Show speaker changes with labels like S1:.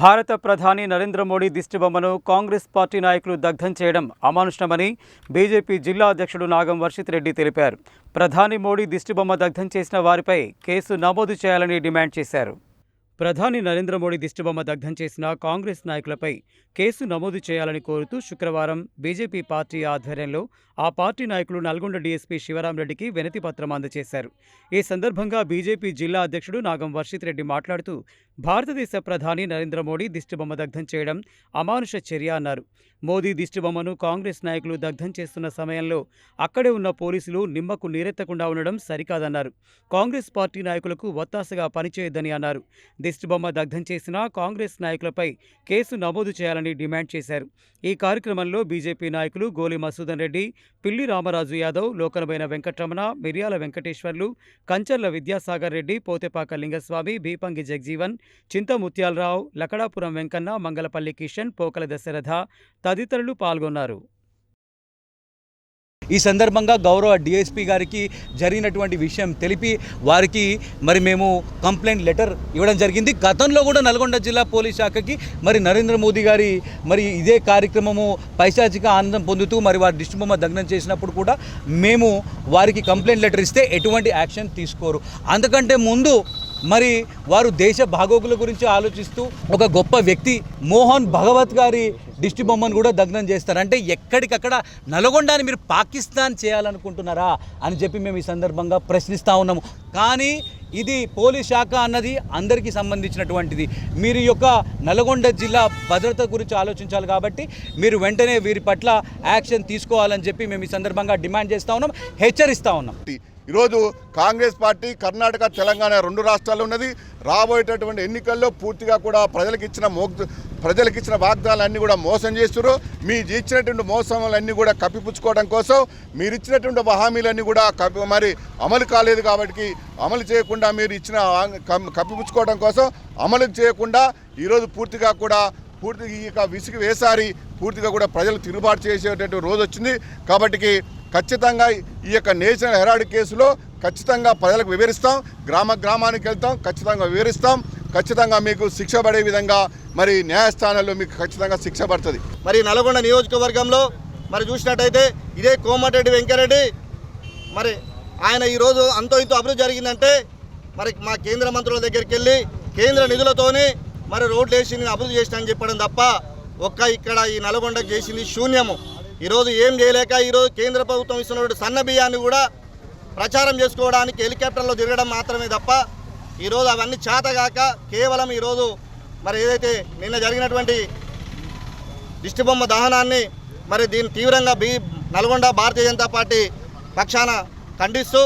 S1: భారత ప్రధాని నరేంద్ర మోడీ దిష్టిబొమ్మను కాంగ్రెస్ పార్టీ నాయకులు దగ్ధం చేయడం అమానుషమని బీజేపీ జిల్లా అధ్యక్షుడు నాగం వర్షిత్ రెడ్డి తెలిపారు. ప్రధాని మోడీ దిష్టిబొమ్మ దగ్ధం చేసిన వారిపై కేసు నమోదు చేయాలని డిమాండ్ చేశారు. ప్రధాని నరేంద్ర మోడీ దిష్టిబొమ్మ దగ్ధం చేసిన కాంగ్రెస్ నాయకులపై కేసు నమోదు చేయాలని కోరుతూ శుక్రవారం బీజేపీ పార్టీ ఆధ్వర్యంలో ఆ పార్టీ నాయకులు నల్గొండ డీఎస్పీ శివరాంరెడ్డికి వినతి పత్రం అందజేశారు. ఈ సందర్భంగా బీజేపీ జిల్లా అధ్యక్షుడు నాగం వర్షిత్ రెడ్డి మాట్లాడుతూ భారతదేశ ప్రధాని నరేంద్ర మోడీ దిష్టిబొమ్మ దగ్ధం చేయడం అమానుష చర్య అన్నారు. మోదీ దిష్టిబొమ్మను కాంగ్రెస్ నాయకులు దగ్ధం చేస్తున్న సమయంలో అక్కడే ఉన్న పోలీసులు నిమ్మకు నీరెత్తకుండా ఉండడం సరికాదన్నారు. కాంగ్రెస్ పార్టీ నాయకులకు ఒత్తాసగా పనిచేయొద్దని అన్నారు. దిష్టిబొమ్మ దగ్ధం చేసిన కాంగ్రెస్ నాయకులపై కేసు నమోదు చేయాలని డిమాండ్ చేశారు. ఈ కార్యక్రమంలో బీజేపీ నాయకులు గోలి మసూదన్ రెడ్డి పిల్లి రామరాజు యాదవ్ లోకనమైన వెంకటరమణ మిర్యాల వెంకటేశ్వర్లు కంచర్ల విద్యాసాగర్ రెడ్డి పోతేపాక లింగస్వామి బీపంగి జగజీవన్ చింతముత్యాలరావు లకడాపురం వెంకన్న మంగళపల్లి కిషన్ పోకల దశరథ తదితరులు పాల్గొన్నారు.
S2: ఈ సందర్భంగా గౌరవ డిఎస్పీ గారికి జరిగినటువంటి విషయం తెలిపి వారికి మరి మేము కంప్లైంట్ లెటర్ ఇవ్వడం జరిగింది. గతంలో కూడా నల్గొండ జిల్లా పోలీస్ శాఖకి మరి నరేంద్ర మోదీ గారి మరి ఇదే కార్యక్రమము పైశాచిక ఆనందం పొందుతూ మరి వారి దిష్టిబొమ్మ దగ్నం చేసినప్పుడు కూడా మేము వారికి కంప్లైంట్ లెటర్ ఇస్తే ఎటువంటి యాక్షన్ తీసుకోరు. అందుకంటే ముందు మరి వారు దేశ భాగోగుల గురించి ఆలోచిస్తూ ఒక గొప్ప వ్యక్తి మోహన్ భగవత్ గారి దిష్టి బొమ్మను కూడా దగ్నం చేస్తారు. అంటే ఎక్కడికక్కడ నల్గొండని మీరు పాకిస్తాన్ చేయాలనుకుంటున్నారా అని చెప్పి మేము ఈ సందర్భంగా ప్రశ్నిస్తూ ఉన్నాము. కానీ ఇది పోలీస్ శాఖ అన్నది అందరికీ సంబంధించినటువంటిది. మీరు యొక్క నల్గొండ జిల్లా భద్రత గురించి ఆలోచించాలి కాబట్టి మీరు వెంటనే వీరి పట్ల యాక్షన్ తీసుకోవాలని చెప్పి మేము ఈ సందర్భంగా డిమాండ్ చేస్తూ ఉన్నాం హెచ్చరిస్తూ ఉన్నాం.
S3: ఈరోజు కాంగ్రెస్ పార్టీ కర్ణాటక తెలంగాణ రెండు రాష్ట్రాల్లో ఉన్నది. రాబోయేటటువంటి ఎన్నికల్లో పూర్తిగా కూడా ప్రజలకు ఇచ్చిన మోగ్ ప్రజలకు ఇచ్చిన వాగ్దానాలన్నీ కూడా మోసం చేస్తున్నారు మీ ఇచ్చినటువంటి మోసములన్నీ కూడా కప్పిపుచ్చుకోవడం కోసం మీరు ఇచ్చినటువంటి హామీలన్నీ కూడా కప్పి మరి అమలు కాలేదు కాబట్టి అమలు చేయకుండా మీరు ఇచ్చిన కప్పిపుచ్చుకోవడం కోసం అమలు చేయకుండా ఈరోజు పూర్తిగా కూడా పూర్తిగా ఈ యొక్క విసిగి వేసారి పూర్తిగా కూడా ప్రజలు తిరుగుబాటు చేసేటటువంటి రోజు వచ్చింది. కాబట్టి ఖచ్చితంగా ఈ యొక్క నేషనల్ హెరాల్డ్ కేసులో ఖచ్చితంగా ప్రజలకు వివరిస్తాం గ్రామ గ్రామానికి వెళ్తాం ఖచ్చితంగా వివరిస్తాం ఖచ్చితంగా మీకు శిక్ష పడే విధంగా మరి న్యాయస్థానాల్లో మీకు ఖచ్చితంగా శిక్ష పడుతుంది.
S4: మరి నల్గొండ నియోజకవర్గంలో మరి చూసినట్టయితే ఇదే కోమటిరెడ్డి వెంకరెడ్డి మరి ఆయన ఈరోజు అంతో ఇంతో అభివృద్ధి జరిగిందంటే మరి మా కేంద్ర మంత్రుల దగ్గరికి వెళ్ళి కేంద్ర నిధులతోనే మరి రోడ్లు వేసి నేను అభివృద్ధి చేసినా అని చెప్పడం తప్ప ఒక్క ఇక్కడ ఈ నల్గొండకు చేసింది శూన్యము. ఈరోజు ఏం చేయలేక ఈరోజు కేంద్ర ప్రభుత్వం ఇస్తున్నటువంటి సన్న బియ్యాన్ని కూడా ప్రచారం చేసుకోవడానికి హెలికాప్టర్లో తిరగడం మాత్రమే తప్ప ఈరోజు అవన్నీ చేతగాక కేవలం ఈరోజు మరి ఏదైతే నిన్న జరిగినటువంటి దిష్టిబొమ్మ దహనాన్ని మరి దీన్ని తీవ్రంగా బీ నల్గొండ భారతీయ జనతా పార్టీ పక్షాన ఖండిస్తూ